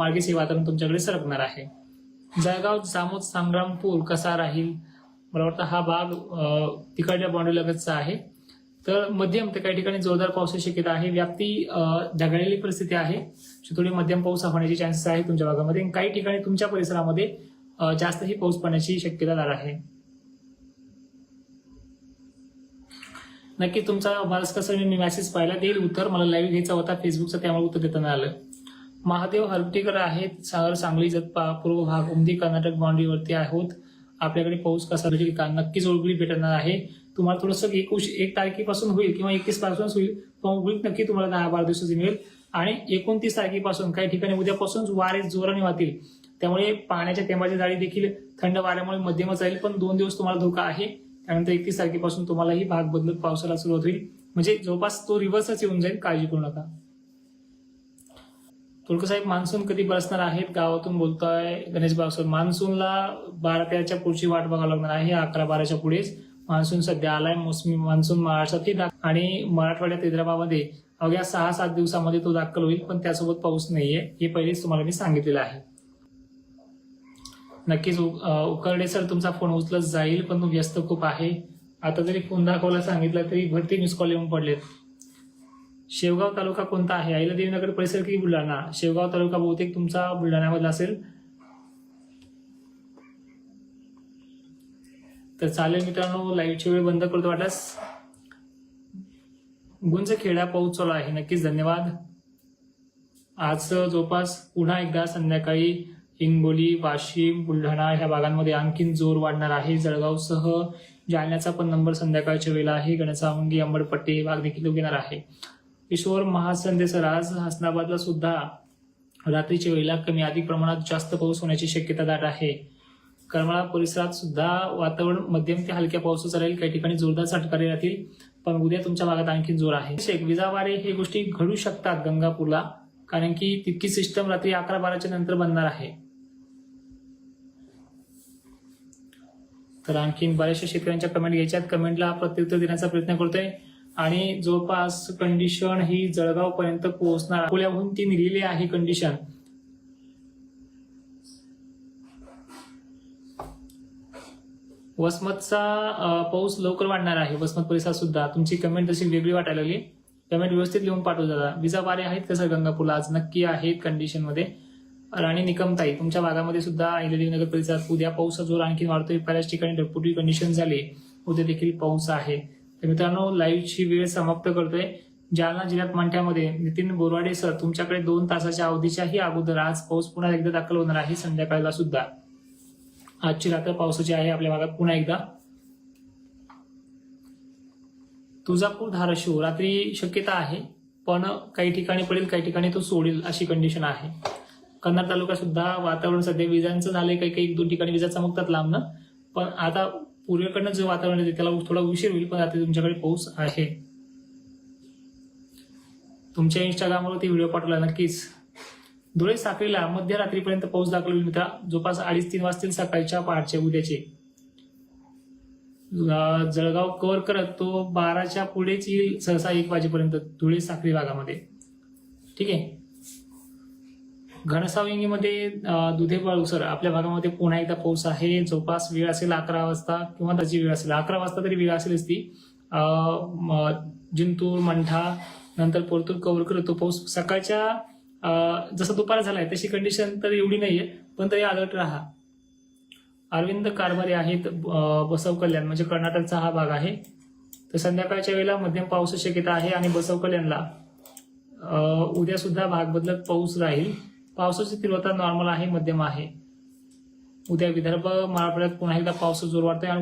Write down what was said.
मार्गेच हे वातावरण तुमच्याकडे सरकणार आहे. जळगाव जामोद संग्रामपूर कसा राहील? मला वाटतं हा भाग तिकडच्या बाउंड्री लगतचा आहे. तर मध्यम ते काही ठिकाणी जोरदार पावसाची शक्यता आहे. व्याप्ती अं, ढगाळलेली परिस्थिती आहे. थोडी मध्यम पाऊस होण्याचे चान्सेस आहे तुमच्या भागामध्ये. आणि काही ठिकाणी तुमच्या परिसरामध्ये जास्तही पाऊस पडण्याची शक्यता दाट आहे. नक्की तुमचा बराच कसं मी मेसेज पाहिला देईल. उत्तर मला लाईव्ह घ्यायचा होता. फेसबुकचा त्यामुळे उत्तर देताना आलं. महादेव हरटीकर आहेत. सागर सांगली जतपा पूर्व भाग उमदी कर्नाटक बाउंड्रीवरती आहोत. आपल्याकडे पाऊस कसा भेटेल का नक्कीच उघडीत भेटणार आहे. तुम्हाला थोडंसं एकूश एक तारखेपासून होईल किंवा एकवीस पासूनच होईल पण उघडीत नक्की तुम्हाला दहा बारा दिवसाची मिळेल. आणि एकोणतीस तारखेपासून काही ठिकाणी उद्यापासून वारे जोराने वाहतील. त्यामुळे पाण्याच्या थेंबाची जाळी देखील थंड वाऱ्यामुळे मध्यमच जाईल पण दोन दिवस तुम्हाला धोका आहे. त्यानंतर एकतीस तारखेपासून तुम्हालाही भाग बदलत पावसाला सुरुवात होईल. म्हणजे जवळपास तो रिव्हर्सच येऊन जाईल काळजी करू नका. तुळकसाहेब मान्सून कधी बसणार आहेत? गावातून बोलतोय गणेश बागसर मान्सूनला बारा तेराच्या पुढची वाट बघावं लागणार आहे अकरा बाराच्या पुढेच. मान्सून सध्या आलाय मोसमी मान्सून महाराष्ट्रातही आणि मराठवाड्यात हैदराबादमध्ये अवघ्या सहा सात दिवसामध्ये तो दाखल होईल पण त्यासोबत पाऊस नाहीये हे पहिलेच तुम्हाला मी सांगितलेलं आहे. नक्कीच उकरडे सर तुमचा फोन उचलत जाईल पण तो व्यस्त खूप आहे. आता जरी फोन दाखवायला सांगितलं तरी भरती मिस कॉल येऊन पडलेत. शेवगाव तालुका कोणता आहे? आईला देवीनगर परिसर की बुलढाणा? शेवगाव तालुका बहुतेक तुमचा बुलढाण्यामधला असेल. तर चालेल मित्रांनो लाईटची वेळ बंद करतो वाटल्यास. गुंज खेड्या पाऊस चालू आहे. नक्कीच धन्यवाद. आज जवळपास पुन्हा एकदा संध्याकाळी हिंगोली वाशिम बुलढाणा ह्या भागांमध्ये आणखीन जोर वाढणार आहे. जळगावसह जालन्याचा पण नंबर संध्याकाळच्या वेळेला आहे. गणसावंगी अंबडपट्टी हे भाग देखील घेणार आहे. किशोर महासंदेसर आज हसनाबादला सुद्धा रात्रीच्या वेळेला कमी अधिक प्रमाणात जास्त पाऊस होण्याची शक्यता दाट आहे. करमाळा परिसरात सुद्धा वातावरण मध्यम ते हलक्या पावसाचं राहील. काही ठिकाणी जोरदार चटकारे राहतील. पण उद्या तुमच्या भागात आणखी जोर आहे. शेख विजावारे हे गोष्टी घडू शकतात गंगापूरला कारण की तितकी सिस्टम रात्री अकरा बाराच्या नंतर बनणार आहे. तर आणखीन बऱ्याचशा शेतकऱ्यांच्या कमेंट घ्यायच्यात कमेंटला प्रत्युत्तर देण्याचा प्रयत्न करतोय. आणि जवळपास कंडिशन ही जळगाव पर्यंत पोहोचणार. अकोल्याहून ती निघलेली आहे कंडिशन वसमतचा पाऊस लवकर वाढणार आहे. वसमत परिसरात सुद्धा. तुमची कमेंट तशी वेगळी वाटायला लागली. कमेंट व्यवस्थित लिहून पाठवू दादा विजा वारे आहेत कसं गंगापूरला आज नक्की आहेत कंडिशनमध्ये. राणी निकमताई तुमच्या भागामध्ये सुद्धा अहिल्यादेवी नगर परिसरात उद्या पाऊस जोर आणखी वाढतोय. बऱ्याच ठिकाणी ढगफुटी कंडिशन झाली. उद्या देखील पाऊस आहे. तर मित्रांनो लाईव्हची वेळ समाप्त करतोय. जालना जिल्ह्यात मंठ्यामध्ये नितीन बोरवाडे सर तुमच्याकडे दोन तासाच्या अवधीच्याही अगोदर आज पाऊस पुन्हा एकदा दाखल होणार आहे संध्याकाळला सुद्धा. आजची रात्र पावसाची आहे आपल्या भागात पुन्हा एकदा. तुळजापूर धाराशिव रात्री शक्यता आहे पण काही ठिकाणी पडेल काही ठिकाणी तो सोडेल अशी कंडिशन आहे. कन्नड तालुका सुद्धा वातावरण सध्या विजांचं झालंय काही काही दोन ठिकाणी विजा चमकतात लांबनं पण आता पूर्वेकडनं जे वातावरण येते त्याला थोडा उशीर होईल पण आता तुमच्याकडे पाऊस आहे. तुमच्या इंस्टाग्रामवरती व्हिडिओ पाठवला नक्कीच. धुळे साखळीला मध्यरात्रीपर्यंत पाऊस दाखल होईल मित्रा जवळपास अडीच तीन वाजतील सकाळच्या पहाटचे उद्याचे. जळगाव कव्हर करत तो बाराच्या पुढेच येईल सहसा एक वाजेपर्यंत धुळे साखळी भागामध्ये. ठीक आहे? घनसावंगीमध्ये अं, दुधे बाळूसर आपल्या भागामध्ये पुन्हा एकदा पाऊस आहे. जवळपास वेळ असेल अकरा वाजता किंवा त्याची वेळ असेल. अकरा वाजता तरी वेळ असेलच ती. जिंतूर मंठा नंतर परतूर कव्हर करतो तो पाऊस सकाळच्या जसा जसं दुपार झालाय तशी कंडिशन तर एवढी नाहीये. पण तरी अलर्ट राहा. अरविंद कारभारी आहेत बसव कल्याण म्हणजे कर्नाटकचा हा भाग आहे. तर संध्याकाळच्या वेळेला मध्यम पावसाची शक्यता आहे आणि बसव कल्याणला उद्या सुद्धा भाग बदलत पाऊस राहील. पावसाची तीव्रता नॉर्मल आहे मध्यम आहे. उद्या विदर्भ मराठवाड्यात पुन्हा एकदा पावसाचा जोर वाढतोय आणि